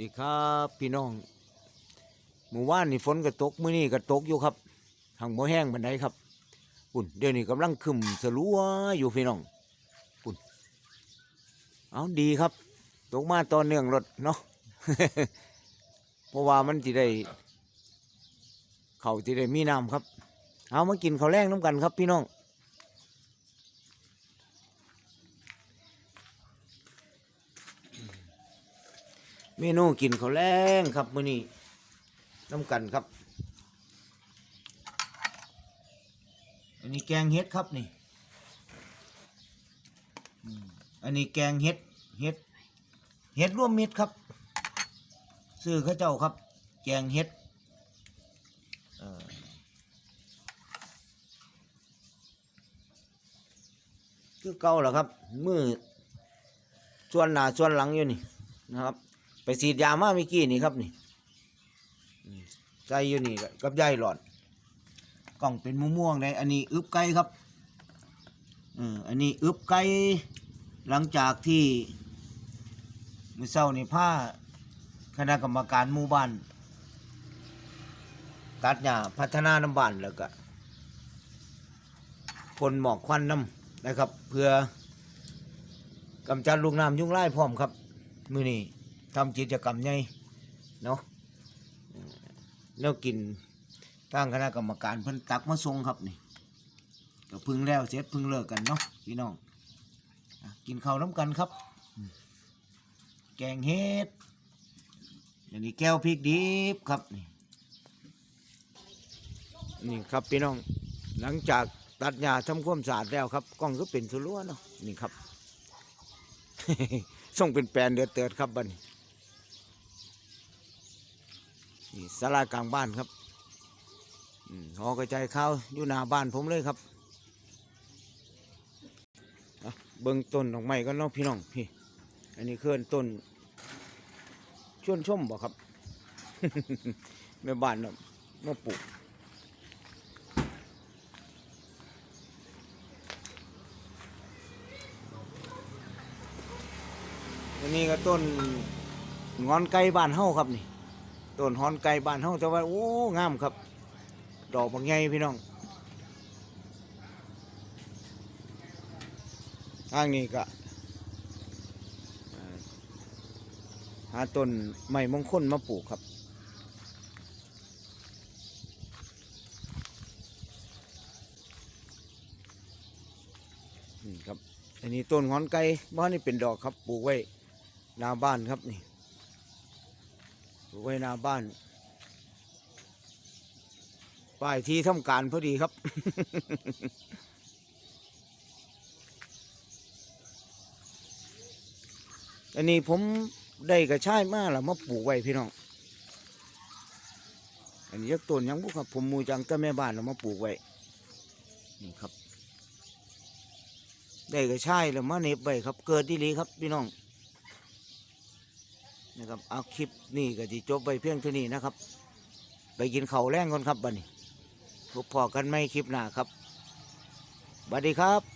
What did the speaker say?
ดีครับพี่น้องหมู่ว่านนี่ฝนก็ตกมื้อนี้ก็ตกอยู่ครับทางบ่แห้งบันไดครับปุ่นเดี๋ยวนี้กำลังขึ้นสลัวอยู่พี่น้องปุ่นเอาดีครับ ตกมาต่อเนื่องรถเนาะเพราะว่ามันจะได้เขาจะได้มีน้ำครับ เอามากินข้าวแรงน้ำกันครับพี่น้อง เมนูกินเขาแรงครับมื้อนี้น้ำกันครับ อันนี้แกงเห็ดครับนี่อันนี้แกงเห็ดเห็ดเห็ดร่วมมิตรครับซื้อข้าเจ้าครับ แกงเห็ดคือเก่าแหละครับมือส่วนหน้าส่วนหลังอยู่นี่นะครับ ไปฉีดยามาเมื่อกี้นี่ครับนี่ใส่อยู่นี่กับยายหลอดกล่องเป็นมะม่วงๆเลยอันนี้อึบไก่ครับเอออันนี้อึบไก่หลังจากที่มือเช้านี่ผ้าคณะกรรมการหมู่บ้านตัดหญ้าพัฒนาน้ำบ้านแล้วก็พ่นหมอกควันน้ำนะครับ เพื่อกำจัดลูกน้ำยุ่งไล่พร้อมครับ มือนี้ ทำกิจกรรมใหญ่เนาะแล้วกินทางคณะกรรมการเพิ่นตักมาส่งครับนี่ก็พึ่งแล้วเสร็จพึ่งเลิกกันเนาะพี่น้องกินข้าวน้ำกันครับ แกงเห็ดอันนี้แก้วพริกดิบครับนี่นี่ครับพี่น้องหลังจากตัดหญ้าทำความสะอาดแล้วครับกล้องก็เป็นสุรัวเนาะนี่ครับส่งเป็นแปลนเดือดเติดครับบัดน นี่สลากลางบ้านครับหอกระจายข้าวอยู่หน้าบ้านผมเลยครับเบิ่งต้นดอกไม้ก็เนาะพี่น้องพี่ อันนี้เคลื่อนต้นชวนชมบ่ครับแม่บ้านเนาะมาปลูกอันนี้ก็ต้นงอนไก่บ้านเฮาครับนี่ ต้นฮอนไก่บ้านเฮาแต่ว่าโอ้งามครับ ดอกบางใหญ่พี่น้องทางนี้ก็หาต้นไม้มงคลมาปลูกครับ นี่ครับ อันนี้ต้นหอนไก่บ้านนี่เป็นดอกครับ ปลูกไว้หน้าบ้านครับนี่ ไว้หน้าบ้าน ป้ายที่ทำการพอดีครับ อันนี้ผมได้กระชายมาแล้วมาปลูกไว้พี่น้อง อันนี้ยักต้นยังบุครับ ผมมูจังแต่แม่บ้านแล้วมาปลูกไว้ นี่ครับ ได้กระชายแล้วมาเน็บไว้ครับ เกิดดีลีครับพี่น้อง นะครับเอาคลิปนี่ก็จะจบไปเพียงเท่านี้นะครับ ไปกินข้าวแรงก่อนครับบัดนี้พบพอกันไม่คลิปหน้าครับสวัสดีครับ